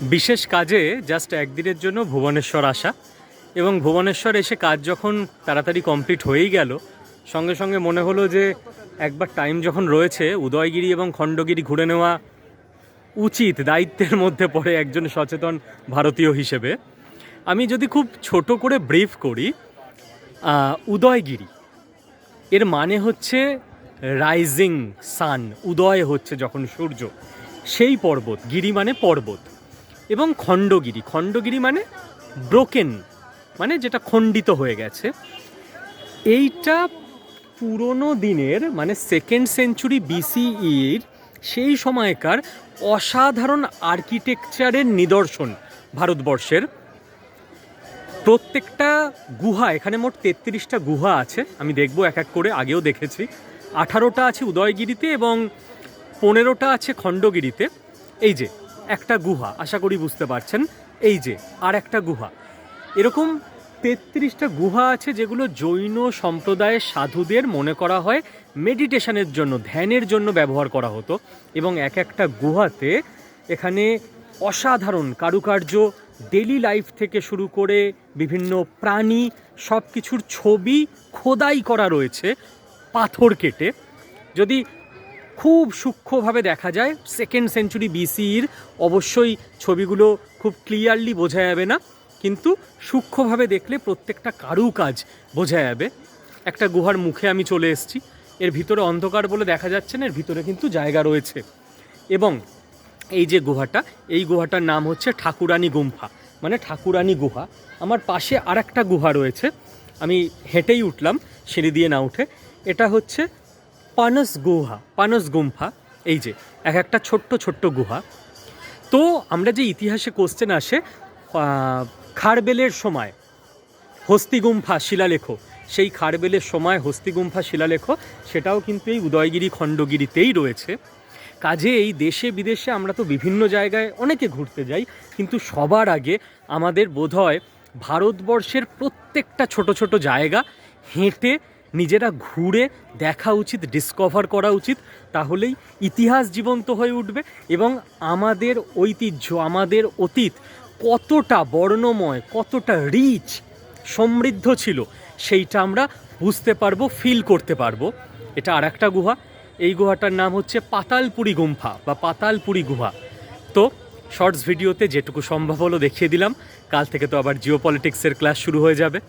বিশেষ কাজে জাস্ট একদিনের জন্য ভুবনেশ্বর আসা এবং ভুবনেশ্বর এসে কাজ যখন তাড়াতাড়ি কমপ্লিট হয়েই গেল, সঙ্গে সঙ্গে মনে হলো যে একবার টাইম যখন রয়েছে, উদয়গিরি এবং খণ্ডগিরি ঘুরে নেওয়া উচিত, দায়িত্বের মধ্যে পড়ে একজন সচেতন ভারতীয় হিসেবে। আমি যদি খুব ছোট করে ব্রিফ করি উদয়গিরি, এর মানে হচ্ছে রাইজিং সান উদয় হচ্ছে যখন সূর্য, সেই পর্বত, গিরি মানে পর্বত। এবং খণ্ডগিরি। খণ্ডগিরি মানে ব্রোকেন মানে যেটা খণ্ডিত হয়ে গেছে। এইটা পুরনো দিনের মানে সেকেন্ড সেঞ্চুরি বিসিইর সেই সময়কার অসাধারণ আর্কিটেকচারের নিদর্শন ভারতবর্ষের। প্রত্যেকটা গুহা, এখানে মোট তেত্রিশটা গুহা আছে, আমি দেখব এক এক করে, আগেও দেখেছি। আঠারোটা আছে উদয়গিরিতে এবং পনেরোটা আছে খণ্ডগিরিতে। এই যে একটা গুহা, আশা করি বুঝতে পারছেন, এই যে, আর একটা গুহা। এরকম তেত্রিশটা গুহা আছে যেগুলো জৈন সম্প্রদায়ের সাধুদের মনে করা হয় মেডিটেশনের জন্য, ধ্যানের জন্য ব্যবহার করা হতো এবং এক একটা গুহাতে এখানে অসাধারণ কারুকার্য ডেলি লাইফ থেকে শুরু করে বিভিন্ন প্রাণী সব কিছুর ছবি খোদাই করা রয়েছে পাথর কেটে। যদি খুব সূক্ষ্মভাবে দেখা যায়। সেকেন্ড সেঞ্চুরি বিসির অবশ্যই ছবিগুলো খুব ক্লিয়ারলি বোঝা যাবে না, কিন্তু সূক্ষ্মভাবে দেখলে প্রত্যেকটা কারুকাজ বোঝা যাবে। একটা গুহার মুখে আমি চলে এসেছি, এর ভিতরে অন্ধকার বলে দেখা যাচ্ছে না, এর ভিতরে কিন্তু জায়গা রয়েছে। এবং এই যে গুহাটা, এই গুহাটার নাম হচ্ছে ঠাকুরানী গুম্ফা। মানে ঠাকুরানী গুহা। আমার পাশে আর একটা গুহা রয়েছে, আমি হেঁটেই উঠলাম, সিঁড়ি দিয়ে না উঠে। এটা হচ্ছে পানস গুহা, পানস গুম্ফা, এই যে, এক একটা ছোট্ট ছোট্ট গুহা। তো আমরা যে ইতিহাসে কোশ্চেন আসে খারবেলের সময়, হস্তিগুম্ফা, শিলালেখ। সেই খারবেলের সময়, হস্তিগুম্ফা, শিলালেখ, সেটাও কিন্তু এই উদয়গিরি, খণ্ডগিরিতেই রয়েছে। কাজে এই দেশে বিদেশে আমরা তো বিভিন্ন জায়গায় অনেকে ঘুরতে যাই, কিন্তু সবার আগে আমাদের বোধহয় ভারতবর্ষের প্রত্যেকটা ছোট ছোট জায়গা, হেঁটে নিজেরা ঘুরে দেখা উচিত ডিসকভার করা উচিত, তাহলেই ইতিহাস জীবন্ত হয়ে উঠবে এবং আমাদের ঐতিহ্য, আমাদের অতীত কতটা বর্ণময়, কতটা রিচ সমৃদ্ধ ছিল, সেইটা আমরা বুঝতে পারব ফিল করতে পারব। এটা আর একটা গুহা। এই গুহাটার নাম হচ্ছে পাতালপুরি গুম্ফা বা পাতালপুরি গুহা। তো শর্টস ভিডিওতে যেটুকু সম্ভব হলো দেখিয়ে দিলাম। কাল থেকে তো আবার জিও পলিটিক্সের ক্লাস শুরু হয়ে যাবে।